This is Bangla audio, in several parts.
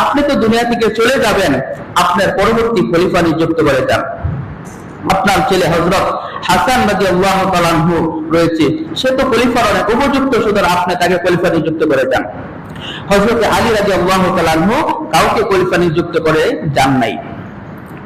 আপনি তো দুনিয়া থেকে চলে যাবেন, আপনার পরবর্তী খলিফা নিযুক্ত করে যান। আপনার ছেলে হজরত হাসান রাজি আল্লাহ তালাহু রয়েছে, সে তো খলিফার অনেক উপযুক্ত, সুতরাং আপনি তাকে খলিফা নিযুক্ত করে যান হজরত আলী রাজি আল্লাহ তালাহু কাউকে খলিফা নিযুক্ত করে যান নাই।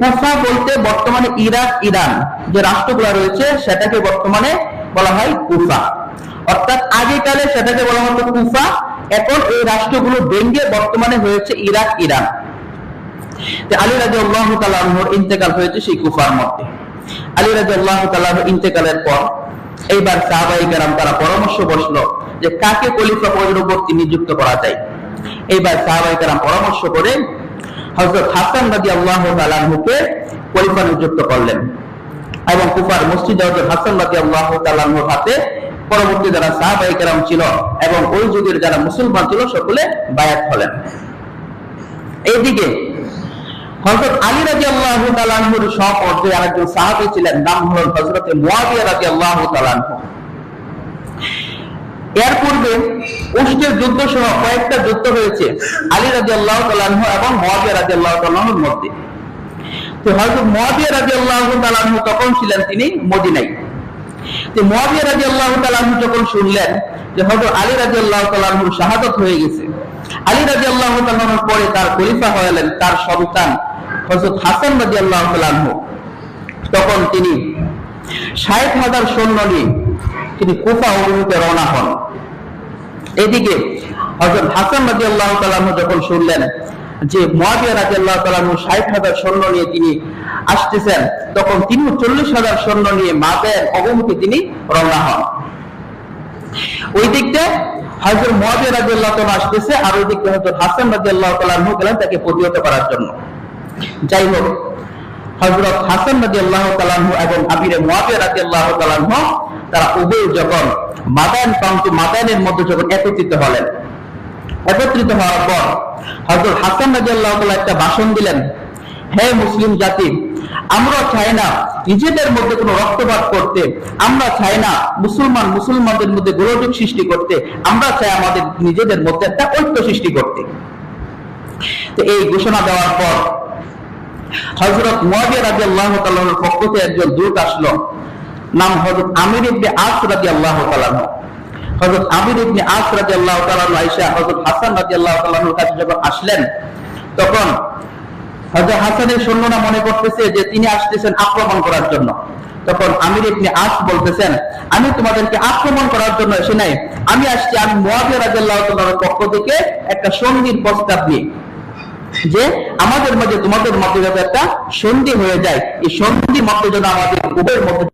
কুফা বলতে বর্তমানে ইরাক, ইরান যে রাষ্ট্রগুলো রয়েছে সেটাকে বর্তমানে বলা হয় কুফা। অর্থাৎ আগেকালে সেটাকে বলা হতো কুফা, এখন এই রাষ্ট্রগুলো ভেঙ্গে বর্তমানে হয়েছে ইরাক, ইরান। আলী আল্লাহ তালাহর ইন্তেকাল হয়েছে সেই কুফার মধ্যে। আলী আল্লাহ তালাহ ইন্তেকালের পর এইবার তারা পরামর্শ বসল যে কাকে পরবর্তী নিযুক্ত করা যায়। এইবার সাহাবাই পরামর্শ করে হজরত হাসান রাজি আল্লাহ তালাহুকে খলিফা নিযুক্ত করলেন এবং কুফার মসজিদ হজরত হাসান রাজি আল্লাহ তালাহুর হাতে পরবর্তী যারা সাহাবাই কারাম ছিল এবং ওই যুগের যারা মুসলমান ছিল সকলে বায়াত হলেন। এইদিকে হজরত আলী রাজি আল্লাহ তালাহুর সব পর্যায়ে আরেকজন সাহাবি ছিলেন, নাম হল হজরতে মুয়াবিয়া রাজি আল্লাহ তালাহু এর পূর্বে উষ্টের যুদ্ধ সহ কয়েকটা যুদ্ধ হয়েছে। আলী রাজি আল্লাহ তালাহু এবং মুয়াবিয়া রাজি আল্লাহ তালাহুর মধ্যে। তো হজরত মুয়াবিয়া রাজি আল্লাহ তালাহু তখন ছিলেন তিনি মদিনাই। তো মুয়াবিয়া রাজি আল্লাহ তালাহু যখন শুনলেন যে হজরত আলী রাজি আল্লাহ তালাহুর শাহাদত হয়ে গেছে, আলী রাজি আল্লাহ তালাহুর পরে তার খলিফা হলেন তার সন্তান হজরত হাসান রাজি আল্লাহ তালাহু তখন তিনি ষাট হাজার সৈন্য নিয়ে তিনি কুফা অভিমুখে রওনা হন। এদিকে হজরত হাসান রাজি আল্লাহ তালাহু যখন শুনলেন যে মহাবিয়া রাজি আল্লাহ তালাহু ষাট হাজার সৈন্য নিয়ে তিনি আসতেছেন, তখন তিনি চল্লিশ হাজার সৈন্য নিয়ে মাদের অবমুখে তিনি রওনা হন। ওই দিকটা হজরত মহাবিয়া রাজি আল্লাহ তালা আসতেছে আর ওই দিকটা হজরত হাসান রাজি আল্লাহ তালাহু গেলেন তাকে প্রতিহত করার জন্য। যাই হোক হজরত হাসান রাজি আল্লাহ তালাহু এবং আবিরে মহাবিয়া রাজি আল্লাহ তালাহু তারা উভয় যখন মাদায়ন প্রান্ত মাদায়নের মধ্যে যখন একত্রিত হলেন, একত্রিত হওয়ার পর হজরত হাসান রাজি আল্লাহ একটা ভাষণ দিলেন, হে মুসলিম জাতি, আমরা চাই না নিজেদের মধ্যে কোনো রক্তপাত করতে, আমরা চাই না মুসলমান মুসলমানদের মধ্যে গোলযোগ সৃষ্টি করতে, আমরা চাই আমাদের নিজেদের মধ্যে একটা ঐক্য সৃষ্টি করতে। তো এই ঘোষণা দেওয়ার পর হজরত মুয়াবিয়া রাদিয়াল্লাহু তাআলার পক্ষ থেকে একজন দূত আসলো। নাম হযরত আমির ইবনে আস রাদিয়াল্লাহু তাআলা হযরত আমির ইবনে আস রাদিয়াল্লাহু তাআলা আয়েশা, হযরত হাসান রাদিয়াল্লাহু তাআলার কাছে যখন আসলেন, তখন হযরত হাসানের সৈন্যরা মনে করতেছে যে তিনি আসতেছেন আক্রমণ করার জন্য। তখন আমির ইবনে আস বলতেছেন, আমি তোমাদেরকে আক্রমণ করার জন্য এসে নাই। আমি আসছি, আমি মুয়াবিয়া রাদিয়াল্লাহু তাআলার পক্ষ থেকে একটা সঙ্গীর প্রস্তাব নিয়ে যে আমাদের মধ্যে তোমাদের মধ্যে যাতে একটা সন্ধি হয়ে যায়। এই সন্ধি মধ্যে যেন আমাদের উভয়ের মধ্যে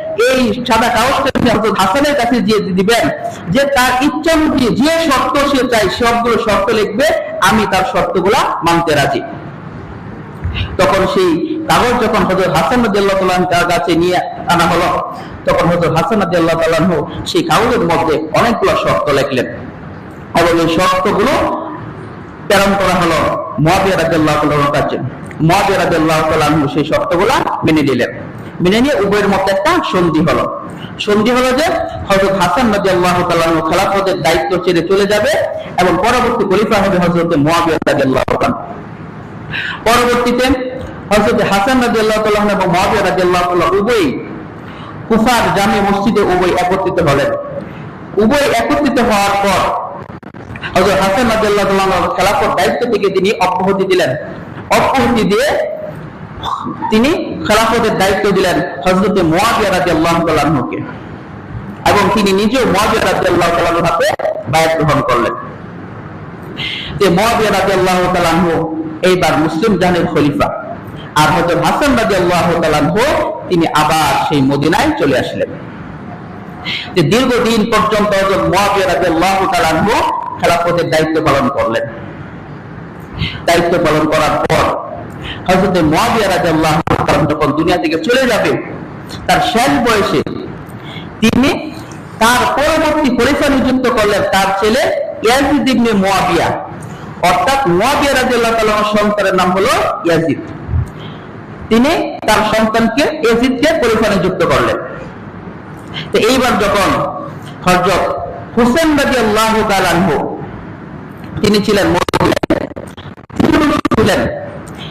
এই সাদা কাগজটা তিনি হাসানের কাছে দিয়ে দিবেন, যে তার ইচ্ছা অনুযায়ী যে শর্ত সে চাই সবগুলো শর্ত লিখবে, আমি তার শর্তগুলা মানতে রাজি। তখন সেই কাগজ যখন হজরত হাসান তার কাছে নিয়ে আনা হলো, তখন হজরত হাসান সেই কাগজের মধ্যে অনেকগুলো শর্ত লিখলেন। এবং এই শর্তগুলো প্রেরণ করা হলো রাদিয়াল্লাহু তাআলার কাছে। রাদিয়াল্লাহু তাআলা সেই শর্তগুলো মেনে নিলেন। মেনে নিয়ে উভয়ের মধ্যে একটা সন্ধি হলো। সন্ধি হলো যে হযরত হাসান রাদিয়াল্লাহু তাআলা খেলাফতের দায়িত্ব ছেড়ে চলে যাবে এবং পরবর্তী খলিফা হবে হযরত মুয়াবিয়া পরবর্তীতে হযরত হাসান রাদিয়াল্লাহু তাআলা এবং তাআলা উভয়ই কুফার জামে মসজিদে উভয় একত্রিত হলেন। উভয় একত্রিত হওয়ার পর হযরত হাসান রাদিয়াল্লাহু তাআলা খেলাফত দায়িত্ব থেকে তিনি অব্যাহতি দিলেন। অব্যাহতি দিয়ে তিনি খেলাফতের দায়িত্ব দিলেন রাদিয়াল্লাহু তাআলা আনহুকে। এবং তিনি নিজেও মুয়াবিয়া রাদিয়াল্লাহু তাআলার হাতে বায়াত গ্রহণ করলেন। যে আনহু এইবার মুসলিম জাহানের খলিফা। আর হাসান তাআলা আনহু তিনি আবার সেই মদিনায় চলে আসলেন। যে দীর্ঘদিন পর্যন্ত হযরত মুয়াবিয়া রাদিয়াল্লাহু তাআলা আনহু খেলাফতের দায়িত্ব পালন করলেন। দায়িত্ব পালন করার পর মুয়াবিয়া যখন দুনিয়া থেকে চলে যাবে, তার শেষ বয়সে তিনি তার পরবর্তী খলিফা নিযুক্ত করলেন তার ছেলে মুয়াবিয়া অর্থাৎ মুয়াবিয়া সন্তানের নাম হলো ইয়াজিদ। তিনি তার সন্তানকে ইয়াজিদকে নিযুক্ত করলেন। তো এইবার যখন হযরত হুসেন রাদিয়াল্লাহু তাআলা তিনি ছিলেন বলছিলেন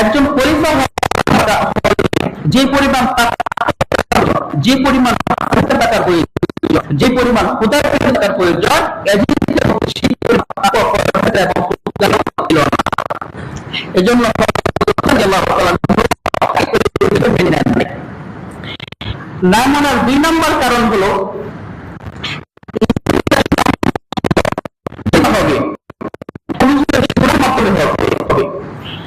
একজন খলিফা যে পরিমাণ যে পরিমাণ প্রয়োজন, যে পরিমাণ টাকার প্রয়োজন না। মেনে মানার দুই নম্বর কারণ হলো হবে।